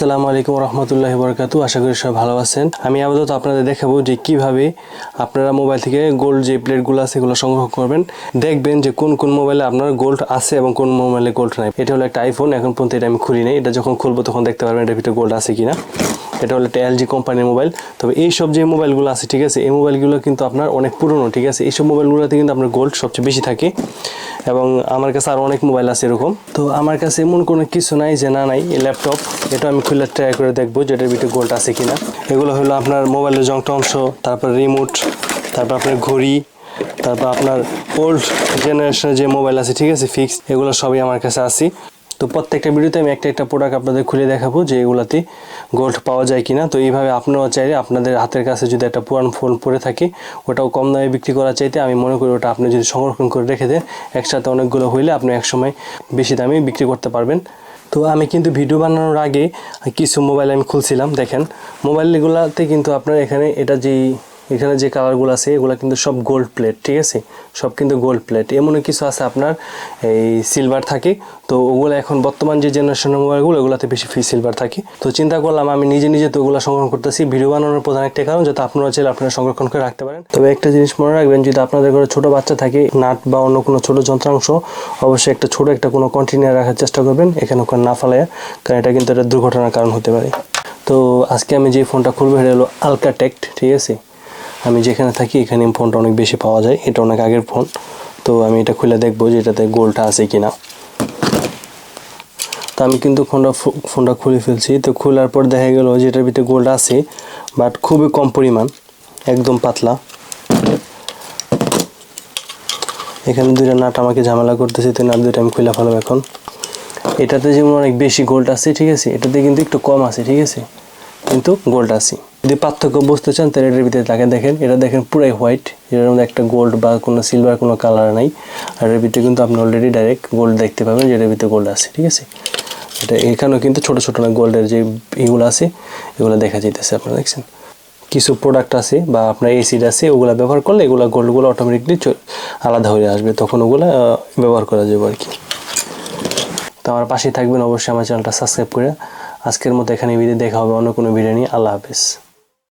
আসসালামু আলাইকুম রহমতুল্লাহ বরকাতু আশা করি সবাই ভালো আছেন। আমি আপাতত আপনাদের দেখাবো যে কীভাবে আপনারা মোবাইল থেকে গোল্ড যে প্লেটগুলো আছে এগুলো সংগ্রহ করবেন। দেখবেন যে কোন কোন মোবাইলে আপনার গোল্ড আছে এবং কোন মোবাইলে গোল্ড নাই। এটা হলো একটা আইফোন এখন পর্যন্ত এটা আমি খুলি নাই। এটা যখন খুলবো তখন দেখতে পারবেন এটার ভিতরে গোল্ড আছে কিনা। এটা হলো একটা এলজি কোম্পানির মোবাইল। তবে এই সব যে মোবাইলগুলো আছে, ঠিক আছে, এই মোবাইলগুলো কিন্তু আপনার অনেক পুরনো, ঠিক আছে? এইসব মোবাইলগুলোতে কিন্তু আপনার গোল্ড সবচেয়ে বেশি থাকে। এবং আমার কাছে আরও অনেক মোবাইল আছে এরকম। তো আমার কাছে এমন কোনো কিছু নাই যে না নাই এই ল্যাপটপ, এটা আমি খুলে ট্রাই করে দেখব যেটার ভিতরে গোল্ড আছে কিনা। এগুলো হলো আপনার মোবাইলের জংটা অংশ, তারপর রিমোট তারপর আপনার ঘড়ি, তারপর আপনার ওল্ড জেনারেশনের যে মোবাইল আছে, ঠিক আছে ফিক্স এগুলো সবই আমার কাছে আছে। তো প্রত্যেকটা ভিডিওতে আমি একটা একটা প্রোডাক্ট আপনাদের খুলে দেখাবো যে এগুলাতে গোল্ড পাওয়া যায় কিনা। তো এইভাবে আপনারাও চাইলে আপনাদের হাতের কাছে যদি একটা পুরান ফোন পড়ে থাকে, ওটাও কম দামে বিক্রি করা চাইতে আমি মনে করি ওটা আপনি যদি সংরক্ষণ করে রেখে দেন, একসাথে অনেকগুলো হইলে আপনি একসময় বেশি দামে বিক্রি করতে পারবেন। তো আমি কিন্তু ভিডিও বানানোর আগে কিছু মোবাইল আমি খুলছিলাম, দেখেন। মোবাইলগুলোতে কিন্তু আপনার এখানে এটা যেই এখানে যে কালারগুলো আছে, এগুলো কিন্তু সব গোল্ড প্লেট ঠিক আছে? সব কিন্তু গোল্ড প্লেট এমন কিছু আছে আপনার, এই সিলভার থাকে। তো ওগুলো এখন বর্তমান যে জেনারেশনের মোবাইলগুলো ওগুলোতে বেশি ফি সিলভার থাকে। তো চিন্তা করলাম, আমি নিজে নিজে তো ওগুলো সংরক্ষণ করতেছি। ভিডিও বানানোর প্রধান একটা কারণ, যাতে আপনারা চাইলে আপনারা সংরক্ষণ করে রাখতে পারেন। তবে একটা জিনিস মনে রাখবেন, যদি আপনাদের ঘরে ছোট বাচ্চা থাকে, নাট বা অন্য কোনো ছোট যন্ত্রাংশ, অবশ্যই একটা ছোট একটা কোনো কন্টেনার রাখার চেষ্টা করবেন, এখানে ওখানে না ফালায় কারণ এটা কিন্তু একটা দুর্ঘটনার কারণ হতে পারে। তো আজকে আমি যে ফোনটা খুলবো এটা হলো আলকাটেক্ট ঠিক আছে? আমি যেখানে থাকি, এখানে ফোনটা অনেক বেশি পাওয়া যায়। এটা অনেক আগের ফোন তো আমি এটা খুলে দেখব যে এটাতে গোলটা আছে কিনা। তো আমি কিন্তু ফোনটা ফোনটা খুলে ফেলছি। তো খোলার পর দেখা গেল যে এটার ভিতরে গোল্ড আছে বাট খুবই কম পরিমাণ, একদম পাতলা। এখানে দুইটা নাট আমাকে ঝামেলা করতেছে, তো নাট দুইটা আমি খুলে ফেলাম এখন। এটাতে যেমন অনেক বেশি গোল্ড আছে, ঠিক আছে? এটাতে কিন্তু একটু কম আছে, ঠিক আছে? কিন্তু গোল্ড আছে। যদি পার্থক্য বুঝতে চান, তাহলে এটার ভিতরে তাকে দেখেন। এটা দেখেন পুরাই হোয়াইট এটার মধ্যে একটা গোল্ড বা কোনো সিলভার কোনো কালার নাই। আর এর ভিতরে কিন্তু আপনি অলরেডি ডাইরেক্ট গোল্ড দেখতে পাবেন যেটার ভিতরে গোল্ড আছে, ঠিক আছে? এটা এখানেও কিন্তু ছোট ছোট না গোল্ডের যে ইগুলো আছে, এগুলো দেখা যাইতেছে আপনারা, দেখছেন? কিছু প্রোডাক্ট আছে বা আপনার এসিড আছে, ওগুলো ব্যবহার করলে এগুলো গোল্ডগুলো অটোমেটিকলি আলাদা হয়ে আসবে। তখন ওগুলো ব্যবহার করা যাবে আর কি। তো আমার পাশেই থাকবেন, অবশ্যই আমার চ্যানেলটা সাবস্ক্রাইব করে। আজকের মতো এখানে ভিডিও দেখা হবে অন্য কোনো ভিডিও নিয়ে। আল্লাহ হাফেজ।